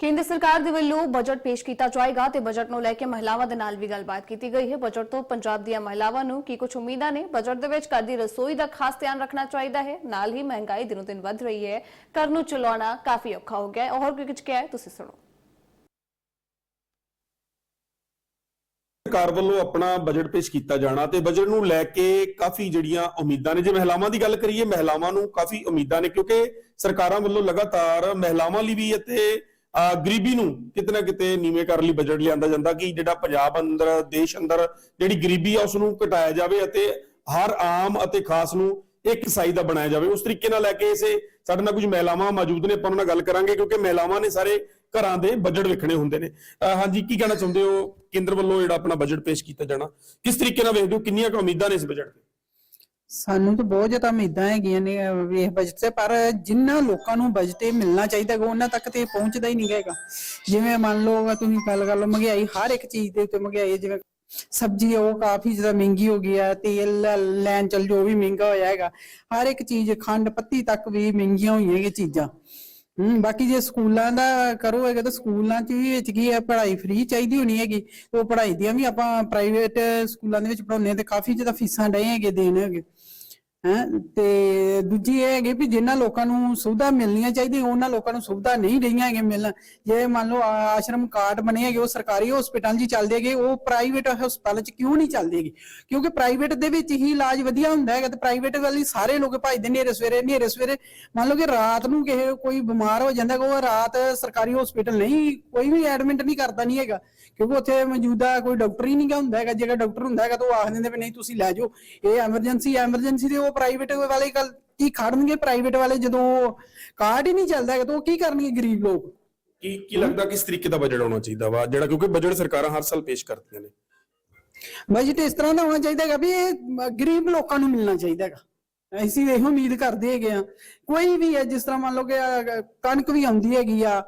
ਕੇਂਦਰ ਸਰਕਾਰ ਦੇ ਵੱਲੋਂ ਬਜਟ ਪੇਸ਼ ਕੀਤਾ ਜਾਏਗਾ ਤੇ ਬਜਟ ਨੂੰ ਲੈ ਕੇ ਮਹਿਲਾਵਾਂ ਦੇ ਨਾਲ ਵੀ ਗੱਲਬਾਤ ਕੀਤੀ ਗਈ ਹੈ। ਬਜਟ ਤੋਂ ਪੰਜਾਬ ਦੀਆਂ ਮਹਿਲਾਵਾਂ ਨੂੰ ਕੀ ਕੁਝ ਉਮੀਦਾਂ ਨੇ? ਬਜਟ ਦੇ ਵਿੱਚ ਘਰ ਦੀ ਰਸੋਈ ਦਾ ਖਾਸ ਧਿਆਨ ਰੱਖਣਾ ਚਾਹੀਦਾ ਹੈ। ਨਾਲ ਹੀ ਮਹਿੰਗਾਈ ਦਿਨੋਂ ਦਿਨ ਵੱਧ ਰਹੀ ਹੈ। ਘਰ ਨੂੰ ਚਲਾਉਣਾ ਕਾਫੀ ਔਖਾ ਹੋ ਗਿਆ ਹੈ। ਹੋਰ ਕੁਝ ਕਿਹਾ ਹੈ? ਤੁਸੀਂ ਸੁਣੋ। ਸਰਕਾਰ ਵੱਲੋਂ ਆਪਣਾ ਬਜਟ ਪੇਸ਼ ਕੀਤਾ ਜਾਣਾ ਤੇ ਬਜਟ ਨੂੰ ਲੈ ਕੇ ਕਾਫੀ ਜਿਹੜੀਆਂ ਉਮੀਦਾਂ ਨੇ। ਜੇ ਮਹਿਲਾਵਾਂ ਦੀ ਗੱਲ ਕਰੀਏ, ਮਹਿਲਾਵਾਂ ਨੂੰ ਕਾਫੀ ਉਮੀਦਾਂ ਨੇ ਕਿਉਂਕਿ ਸਰਕਾਰਾਂ ਵੱਲੋਂ ਲਗਾਤਾਰ ਮਹਿਲਾਵਾਂ ਲਈ ਵੀ ਅਤੇ ਗਰੀਬੀ ਨੂੰ ਕਿਤੇ ਨਾ ਕਿਤੇ ਨੀਵੇਂ ਕਰਨ ਲਈ ਬਜਟ ਲਿਆਂਦਾ ਜਾਂਦਾ ਕਿ ਜਿਹੜਾ ਪੰਜਾਬ ਅੰਦਰ, ਦੇਸ਼ ਅੰਦਰ ਜਿਹੜੀ ਗਰੀਬੀ ਆ ਉਸ ਨੂੰ ਘਟਾਇਆ ਜਾਵੇ ਅਤੇ ਹਰ ਆਮ ਅਤੇ ਖਾਸ ਨੂੰ ਇੱਕ ਸਾਈ ਦਾ ਬਣਾਇਆ ਜਾਵੇ। ਉਸ ਤਰੀਕੇ ਨਾਲ ਲੈ ਕੇ ਇਸੇ ਸਾਡੇ ਨਾਲ ਕੁਝ ਮਹਿਲਾਵਾਂ ਮੌਜੂਦ ਨੇ, ਆਪਾਂ ਉਹਨਾਂ ਨਾਲ ਗੱਲ ਕਰਾਂਗੇ ਕਿਉਂਕਿ ਮਹਿਲਾਵਾਂ ਨੇ ਸਾਰੇ ਘਰਾਂ ਦੇ ਬਜਟ ਵੇਖਣੇ ਹੁੰਦੇ ਨੇ। ਹਾਂਜੀ, ਕੀ ਕਹਿਣਾ ਚਾਹੁੰਦੇ ਹੋ? ਕੇਂਦਰ ਵੱਲੋਂ ਜਿਹੜਾ ਆਪਣਾ ਬਜਟ ਪੇਸ਼ ਕੀਤਾ ਜਾਣਾ। ਕਿਸ ਤਰੀਕੇ ਨਾਲ ਵੇਖਦੇ ਹੋ? ਕਿੰਨੀਆਂ ਕੁ ਉਮੀਦਾਂ ਨੇ ਇਸ ਬਜਟ ਤੇ? ਸਾਨੂੰ ਤਾਂ ਬਹੁਤ ਜ਼ਿਆਦਾ ਉਮੀਦਾਂ ਹੈਗੀਆਂ ਨੇ ਅਹ, ਇਹ ਬਜਟ ਤੇ ਪਰ ਜਿੰਨਾ ਲੋਕਾਂ ਨੂੰ ਬਜਟ ਇਹ ਮਿਲਣਾ ਚਾਹੀਦਾ ਹੈਗਾ ਉਹਨਾਂ ਤੱਕ ਤੇ ਇਹ ਪਹੁੰਚਦਾ ਹੀ ਨਹੀਂ ਹੈਗਾ। ਜਿਵੇਂ ਮੰਨ ਲਓ ਤੁਸੀਂ ਗੱਲ ਕਰ ਲਓ ਮਹਿੰਗਾਈ ਹਰ ਇੱਕ ਚੀਜ਼ ਦੇ ਉੱਤੇ ਮਹਿੰਗਾਈ ਹੈ, ਜਿਵੇਂ ਸਬਜ਼ੀ ਹੈ, ਉਹ ਕਾਫੀ ਜ਼ਿਆਦਾ ਮਹਿੰਗੀ ਹੋ ਗਈ ਹੈ ਤੇਲ ਲੈਣ ਚੱਲ ਜੋ ਵੀ ਮਹਿੰਗਾ ਹੋਇਆ ਹੈਗਾ ਹਰ ਇੱਕ ਚੀਜ਼ ਖੰਡ ਪੱਤੀ ਤੱਕ ਵੀ ਮਹਿੰਗੀਆਂ ਹੋਈਆਂ ਹੈਗੀਆਂ ਚੀਜ਼ਾਂ। ਹਮ ਬਾਕੀ ਜੇ ਸਕੂਲਾਂ ਦਾ ਕਰੋ ਹੈਗਾ ਤਾਂ ਸਕੂਲਾਂ 'ਚ ਵੀ ਵਿੱਚ ਕੀ ਹੈ ਪੜ੍ਹਾਈ ਫ੍ਰੀ ਚਾਹੀਦੀ ਹੋਣੀ ਹੈਗੀ ਉਹ ਪੜ੍ਹਾਈ ਦੀਆਂ ਵੀ ਆਪਾਂ ਪ੍ਰਾਈਵੇਟ ਸਕੂਲਾਂ ਦੇ ਵਿੱਚ ਪੜਾਉਂਦੇ ਤੇ ਕਾਫੀ ਜ਼ਿਆਦਾ ਫੀਸਾਂ ਡਏ ਹੈਗੇ ਦੇਣ ਹੈਗੇ। ਹੈਂ? ਤੇ ਦੂਜੀ ਇਹ ਹੈਗੀ ਵੀ ਜਿਨ੍ਹਾਂ ਲੋਕਾਂ ਨੂੰ ਸੁਵਿਧਾ ਮਿਲਣੀਆਂ ਚਾਹੀਦੀਆਂ, ਉਹਨਾਂ ਲੋਕਾਂ ਨੂੰ ਸੁਵਿਧਾ ਨਹੀਂ ਰਹੀਆਂ ਹੈਗੇ ਮਿਲਣ। ਜੇ ਮੰਨ ਲਓ ਆਸ਼ਰਮ ਕਾਰਡ ਬਣੇ ਹੈਗੇ, ਉਹ ਸਰਕਾਰੀ ਹਸਪੀਟਲ 'ਚ ਚੱਲਦੇ ਹੈਗੇ, ਉਹ ਪ੍ਰਾਈਵੇਟ ਹਸਪਤਾਲ 'ਚ ਕਿਉਂ ਨਹੀਂ ਚੱਲਦੇ ਹੈਗੇ? ਕਿਉਂਕਿ ਪ੍ਰਾਈਵੇਟ ਦੇ ਵਿੱਚ ਹੀ ਇਲਾਜ ਵਧੀਆ ਹੁੰਦਾ ਹੈਗਾ, ਤੇ ਪ੍ਰਾਈਵੇਟ ਵਾਲੀ ਸਾਰੇ ਲੋਕ ਭਜਦੇ ਨੇਰੇ ਸਵੇਰੇ ਨੇਰੇ ਸਵੇਰੇ। ਮੰਨ ਲਓ ਕਿ ਰਾਤ ਨੂੰ ਕਿਸੇ ਕੋਈ ਬਿਮਾਰ ਹੋ ਜਾਂਦਾ ਉਹ ਰਾਤ ਸਰਕਾਰੀ ਹਸਪੀਟਲ ਨਹੀਂ, ਕੋਈ ਵੀ ਐਡਮਿਟ ਨਹੀਂ ਕਰਦਾ ਨਹੀਂ ਹੈਗਾ। ਕਿਉਂਕਿ ਉੱਥੇ ਮੌਜੂਦਾ ਕੋਈ ਡਾਕਟਰ ਹੀ ਨਹੀਂ ਗਾ ਹੁੰਦਾ ਹੈਗਾ ਜੇਕਰ ਡਾਕਟਰ ਹੁੰਦਾ ਹੈਗਾ, ਤਾਂ ਉਹ ਆਖ ਦਿੰਦੇ ਵੀ ਨਹੀਂ, ਤੁਸੀਂ ਲੈ ਜਾਓ। ਇਹ ਐਮਰਜੈਂਸੀ ਐਮਰਜੈਂਸੀ ਦੇ ਉਹ ਪ੍ਰਾਈਵੇਟ ਵਾਲੇ ਗੱਲ ਕੀ ਖੜਨਗੇ ਪ੍ਰਾਈਵੇਟ ਵਾਲੇ ਜਦੋਂ ਕਾਰਡ ਹੀ ਨਹੀਂ ਚੱਲਦਾ ਹੈਗਾ ਤਾਂ ਉਹ ਕੀ ਕਰਨਗੇ ਗਰੀਬ ਲੋਕ? ਕੀ ਕੀ ਲੱਗਦਾ ਕਿਸ ਤਰੀਕੇ ਦਾ ਬਜਟ ਹੋਣਾ ਚਾਹੀਦਾ ਵਾ ਜਿਹੜਾ ਕਿਉਂਕਿ ਬਜਟ ਸਰਕਾਰਾਂ ਹਰ ਸਾਲ ਪੇਸ਼ ਕਰਦੀਆਂ ਨੇ। ਬਜਟ ਇਸ ਤਰ੍ਹਾਂ ਦਾ ਹੋਣਾ ਚਾਹੀਦਾ ਹੈਗਾ ਵੀ ਇਹ ਗਰੀਬ ਲੋਕਾਂ ਨੂੰ ਮਿਲਣਾ ਚਾਹੀਦਾ ਹੈਗਾ। ਅਸੀਂ ਇਹੋ ਉਮੀਦ ਕਰਦੇ ਹੈਗੇ ਆ ਕੋਈ ਵੀ ਹੈ ਜਿਸ ਤਰ੍ਹਾਂ ਮੰਨ ਲਓ ਕਿ ਅਹ, ਕਣਕ ਵੀ ਆਉਂਦੀ ਹੈਗੀ ਆ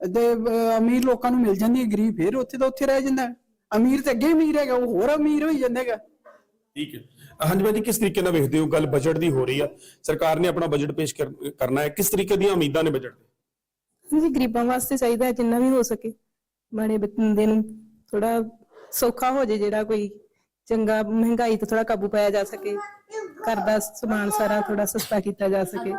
ਤੇ ਅਹ, ਅਮੀਰ ਲੋਕਾਂ ਨੂੰ ਮਿਲ ਜਾਂਦੀ ਹੈ ਗਰੀਬ ਫਿਰ ਉੱਥੇ ਤਾਂ ਉੱਥੇ ਰਹਿ ਜਾਂਦਾ ਹੈ। ਅਮੀਰ ਤੇ ਅੱਗੇ ਅਮੀਰ ਹੈਗਾ ਉਹ ਹੋਰ ਅਮੀਰ ਹੋਈ ਜਾਂਦਾ ਹੈਗਾ। ਠੀਕ ਹੈ। ਹਾਂਜੀ ਭਾਈ ਜੀ, ਕਿਸ ਤਰੀਕੇ ਨਾਲ ਵੇਖਦੇ ਹੋ? ਗੱਲ ਬਜਟ ਦੀ ਹੋ ਰਹੀ ਆ। ਸਰਕਾਰ ਨੇ ਆਪਣਾ ਬਜਟ ਪੇਸ਼ ਕਰ- ਕਰਨਾ ਹੈ। ਕਿਸ ਤਰੀਕੇ ਦੀਆਂ ਉਮੀਦਾਂ ਨੇ ਬਜਟ ਤੇ? ਜੀ, ਗਰੀਬਾਂ ਵਾਸਤੇ ਚਾਹੀਦਾ ਹੈ ਜਿੰਨਾ ਵੀ ਹੋ ਸਕੇ। ਮਾੜੇ ਬੰਦੇ ਨੂੰ ਥੋੜਾ ਸੌਖਾ ਹੋ ਜੇ ਜਿਹੜਾ ਕੋਈ ਚੰਗਾ, ਮਹਿੰਗਾਈ ਤੋਂ ਥੋੜਾ ਕਾਬੂ ਪਾਇਆ ਜਾ ਸਕੇ। ਘਰ ਦਾ ਸਮਾਨ ਸਾਰਾ ਥੋੜਾ ਸਸਤਾ ਕੀਤਾ ਜਾ ਸਕੇ।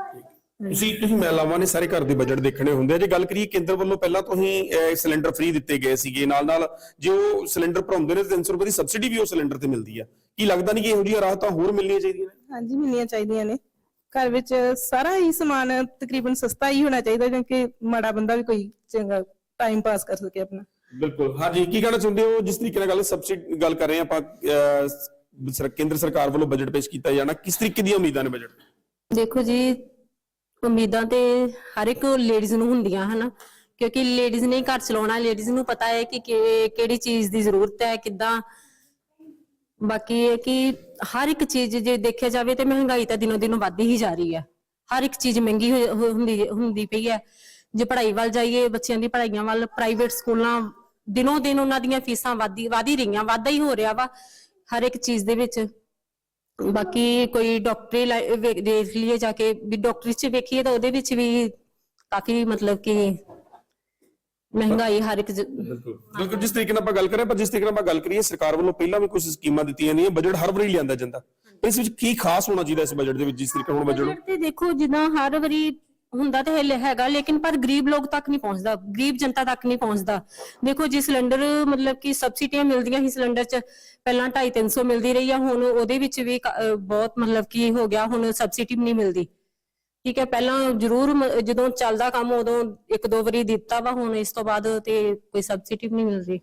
ਤੁਸੀਂ ਤੁਸੀਂ ਮਹਿਲਾਵਾਂ ਨੇ ਸਾਰੇ ਘਰ ਦੇ ਬਜਟ ਦੇਖਣੇ ਹੁੰਦੇ ਆ। ਜੇ ਗੱਲ ਕਰੀਏ ਕੇਂਦਰ ਵੱਲੋਂ ਪਹਿਲਾਂ ਤੋਂ ਹੀ ਸਿਲੰਡਰ ਫ੍ਰੀ ਦਿੱਤੇ ਗਏ ਸੀਗੇ। ਨਾਲ ਨਾਲ ਜੇ ਉਹ ਸਿਲੰਡਰ ਭਰਾਉਂਦੇ ਨੇ 300 ਰੁਪਏ ਦੀ ਸਬਸਿਡੀ ਵੀ ਉਹ ਸਿਲੰਡਰ ਤੇ ਮਿਲਦੀ ਆ। ਕੀ ਲੱਗਦਾ ਨਹੀਂ ਕਿ ਇਹੋ ਜਿਹੀਆਂ ਰਾਹਤਾਂ ਹੋਰ ਮਿਲਣੀਆਂ ਚਾਹੀਦੀਆਂ ਨੇ? ਹਾਂਜੀ ਮਿਲਣੀਆਂ ਚਾਹੀਦੀਆਂ ਨੇ। ਘਰ ਵਿੱਚ ਸਾਰਾ ਹੀ ਸਮਾਨ ਤਕਰੀਬਨ ਸਸਤਾ ਹੀ ਹੋਣਾ ਚਾਹੀਦਾ ਕਿਉਂਕਿ ਮਾੜਾ ਬੰਦਾ ਵੀ ਕੋਈ ਚੰਗਾ ਟਾਈਮ ਪਾਸ ਕਰ ਸਕੇ ਆਪਣਾ। ਬਿਲਕੁਲ। ਹਾਂਜੀ ਕੀ ਕਹਿਣਾ ਚਾਹੁੰਦੇ ਹੋ? ਜਿਸ ਤਰੀਕੇ ਨਾਲ ਗੱਲ ਸਬਸਿਡੀ ਗੱਲ ਕਰ ਰਹੇ ਆਪਾਂ ਕੇਂਦਰ ਸਰਕਾਰ ਵੱਲੋਂ ਬਜਟ ਪੇਸ਼ ਕੀਤਾ ਜਾਣਾ ਕਿਸ ਤਰੀਕੇ ਦੀਆਂ ਉਮੀਦਾਂ ਨੇ ਬਜਟ ਦੇਖੋ ਜੀ ਉਮੀਦਾਂ ਤੇ ਹਰ ਇੱਕ ਲੇਡੀਜ਼ ਨੂੰ ਹੁੰਦੀਆਂ, ਹਨਾ? ਕਿਉਂਕਿ ਲੇਡੀਜ਼ ਨੇ ਹੀ ਘਰ ਚਲਾਉਣਾ ਲੇਡੀਜ਼ ਨੂੰ ਪਤਾ ਹੈ ਕਿ ਕਿ- ਕਿਹੜੀ ਚੀਜ਼ ਦੀ ਜ਼ਰੂਰਤ ਹੈ, ਕਿੱਦਾਂ। ਬਾਕੀ ਇਹ ਕਿ ਹਰ ਇੱਕ ਚੀਜ਼ ਜੇ ਦੇਖਿਆ ਜਾਵੇ ਤੇ ਮਹਿੰਗਾਈ ਤਾਂ ਦਿਨੋਂ ਦਿਨ ਵੱਧਦੀ ਹੀ ਜਾ ਰਹੀ ਹੈ। ਹਰ ਇੱਕ ਚੀਜ਼ ਮਹਿੰਗੀ ਹੋ- ਹੋ- ਹੁੰਦੀ ਹੁੰਦੀ ਪਈ ਹੈ। ਜੇ ਪੜ੍ਹਾਈ ਵੱਲ ਜਾਈਏ, ਬੱਚਿਆਂ ਦੀ ਪੜ੍ਹਾਈਆਂ ਵੱਲ ਪ੍ਰਾਈਵੇਟ ਸਕੂਲਾਂ ਦਿਨੋ ਦਿਨ ਉਹਨਾਂ ਦੀਆਂ ਫੀਸਾਂ ਵਧੀ ਵਧ ਹੀ ਰਹੀਆਂ, ਵਾਧਾ ਹੀ ਹੋ ਰਿਹਾ ਵਾ ਹਰ ਇੱਕ ਚੀਜ਼ ਦੇ ਵਿੱਚ। ਬਾਕੀ ਕੋਈ ਡਾਕਟਰੀ ਲਾਈ- ਦੇਖ ਲਈਏ ਜਾ ਕੇ ਵੀ ਡਾਕਟਰੀ ਚ ਵੇਖੀਏ ਤਾਂ ਉਹਦੇ ਵਿੱਚ ਵੀ ਕਾਫੀ ਮਤਲਬ ਕਿ ਮਹਿੰਗਾਈ ਹਰ ਇੱਕ ਜ- ਬਿਲਕੁਲ। ਬਿਲਕੁਲ ਜਿਸ ਤਰੀਕੇ ਨਾਲ ਆਪਾਂ ਗੱਲ ਕਰ ਰਹੇ ਹਾਂ ਪਰ ਜਿਸ ਤਰੀਕੇ ਨਾਲ ਆਪਾਂ ਗੱਲ ਕਰੀਏ ਸਰਕਾਰ ਵੱਲੋਂ ਪਹਿਲਾਂ ਵੀ ਕੁਝ ਸਕੀਮਾਂ ਦਿੱਤੀਆਂ ਨੇ ਬਜਟ ਹਰ ਵਾਰੀ ਲਿਆਂਦਾ ਜਾਂਦਾ। ਇਸ ਵਿੱਚ ਕੀ ਖਾਸ ਹੋਣਾ ਚਾਹੀਦਾ ਇਸ ਬਜਟ ਦੇ ਵਿੱਚ ਜਿਸ ਤਰੀਕੇ ਨਾਲ ਹੁਣ ਬਜਟ ਬਜਟ ਤੇ ਦੇਖੋ ਜਿੱਦਾਂ ਹਰ ਵਾਰੀ ਹੁੰਦਾ ਤਾਂ ਹੈ- ਹੈਗਾ, ਲੇਕਿਨ ਪਰ ਗਰੀਬ ਲੋਕ ਤੱਕ ਨਹੀਂ ਪਹੁੰਚਦਾ, ਗਰੀਬ ਜਨਤਾ ਤੱਕ ਨਹੀਂ ਪਹੁੰਚਦਾ। ਦੇਖੋ, ਜੀ ਸਿਲੰਡਰ, ਮਤਲਬ ਕਿ ਸਬਸਿਡੀਆਂ ਮਿਲਦੀਆਂ ਸੀ ਸਿਲੰਡਰ 'ਚ, ਪਹਿਲਾਂ 2.5 300 ਮਿਲਦੀ ਰਹੀ ਆ, ਹੁਣ ਉਹਦੇ ਵਿੱਚ ਵੀ ਕ- ਅਹ, ਬਹੁਤ ਮਤਲਬ ਕਿ ਹੋ ਗਿਆ, ਹੁਣ ਸਬਸਿਡੀ ਵੀ ਨਹੀਂ ਮਿਲਦੀ। ਠੀਕ ਹੈ, ਪਹਿਲਾਂ ਜ਼ਰੂਰ ਮ- ਜਦੋਂ ਚੱਲਦਾ ਕੰਮ, ਉਦੋਂ ਇੱਕ ਦੋ ਵਾਰੀ ਦਿੱਤਾ ਵਾ, ਹੁਣ ਇਸ ਤੋਂ ਬਾਅਦ ਤੇ ਕੋਈ ਸਬਸਿਡੀ ਵੀ ਨਹੀਂ ਮਿਲਦੀ।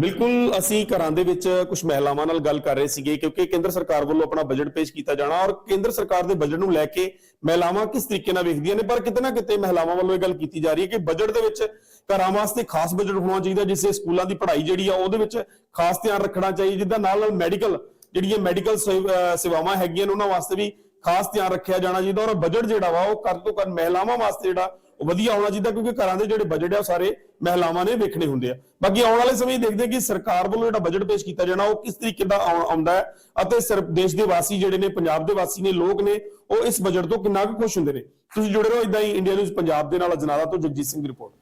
ਬਿਲਕੁਲ ਅਸੀਂ ਘਰਾਂ ਦੇ ਵਿੱਚ ਕੁਝ ਮਹਿਲਾਵਾਂ ਨਾਲ ਗੱਲ ਕਰ ਰਹੇ ਸੀਗੇ, ਕਿਉਂਕਿ ਕੇਂਦਰ ਸਰਕਾਰ ਵੱਲੋਂ ਆਪਣਾ ਬਜਟ ਪੇਸ਼ ਕੀਤਾ ਜਾਣਾ ਔਰ ਕੇਂਦਰ ਸਰਕਾਰ ਦੇ ਬਜਟ ਨੂੰ ਲੈ ਕੇ ਮਹਿਲਾਵਾਂ ਕਿਸ ਤਰੀਕੇ ਨਾਲ ਵੇਖਦੀਆਂ ਨੇ, ਪਰ ਕਿਤੇ ਨਾ ਕਿਤੇ ਮਹਿਲਾਵਾਂ ਵੱਲੋਂ ਇਹ ਗੱਲ ਕੀਤੀ ਜਾ ਰਹੀ ਹੈ ਕਿ ਬਜਟ ਦੇ ਵਿੱਚ ਘਰਾਂ ਵਾਸਤੇ ਖਾਸ ਬਜਟ ਹੋਣਾ ਚਾਹੀਦਾ, ਜਿਸੇ ਸਕੂਲਾਂ ਦੀ ਪੜ੍ਹਾਈ ਜਿਹੜੀ ਆ, ਉਹਦੇ ਵਿੱਚ ਖਾਸ ਧਿਆਨ ਰੱਖਣਾ ਚਾਹੀਦਾ, ਜਿੱਦਾਂ ਨਾਲ ਨਾਲ ਮੈਡੀਕਲ ਜਿਹੜੀਆਂ ਮੈਡੀਕਲ ਸੇਵਾਵਾਂ ਹੈਗੀਆਂ ਨੇ, ਉਹਨਾਂ ਵਾਸਤੇ ਵੀ ਖਾਸ ਧਿਆਨ ਰੱਖਿਆ ਜਾਣਾ ਚਾਹੀਦਾ ਔਰ ਬਜਟ ਜਿਹੜਾ ਵਾ, ਉਹ ਕਰ ਤੋਂ ਕਰ ਮਹਿਲਾਵਾਂ ਵਾਸਤੇ ਜਿਹੜਾ ਉਹ ਵਧੀਆ ਆਉਣਾ ਚਾਹੀਦਾ ਕਿਉਂਕਿ ਘਰਾਂ ਦੇ ਜਿਹੜੇ ਬਜਟ ਆ ਉਹ ਸਾਰੇ ਮਹਿਲਾਵਾਂ ਨੇ ਵੇਖਣੇ ਹੁੰਦੇ ਆ। ਬਾਕੀ ਆਉਣ ਵਾਲੇ ਸਮੇਂ ਦੇਖਦੇ ਕਿ ਸਰਕਾਰ ਵੱਲੋਂ ਜਿਹੜਾ ਬਜਟ ਪੇਸ਼ ਕੀਤਾ ਜਾਣਾ, ਉਹ ਕਿਸ ਤਰੀਕੇ ਦਾ ਆਉ- ਆਉਂਦਾ ਹੈ ਅਤੇ ਸਿਰਫ ਦੇਸ਼ ਦੇ ਵਾਸੀ ਜਿਹੜੇ ਨੇ, ਪੰਜਾਬ ਦੇ ਵਾਸੀ ਨੇ, ਲੋਕ ਨੇ, ਉਹ ਇਸ ਬਜਟ ਤੋਂ ਕਿੰਨਾ ਕੁ ਖੁਸ਼ ਹੁੰਦੇ ਨੇ। ਤੁਸੀਂ ਜੁੜੇ ਰਹੋ ਇਦਾਂ ਹੀ ਇੰਡੀਆ ਨਿਊਜ਼ ਪੰਜਾਬ ਦੇ ਨਾਲ ਅਜਨਾਲਾ ਤੋਂ ਜਗਜੀਤ ਸਿੰਘ ਦੀ ਰਿਪੋਰਟ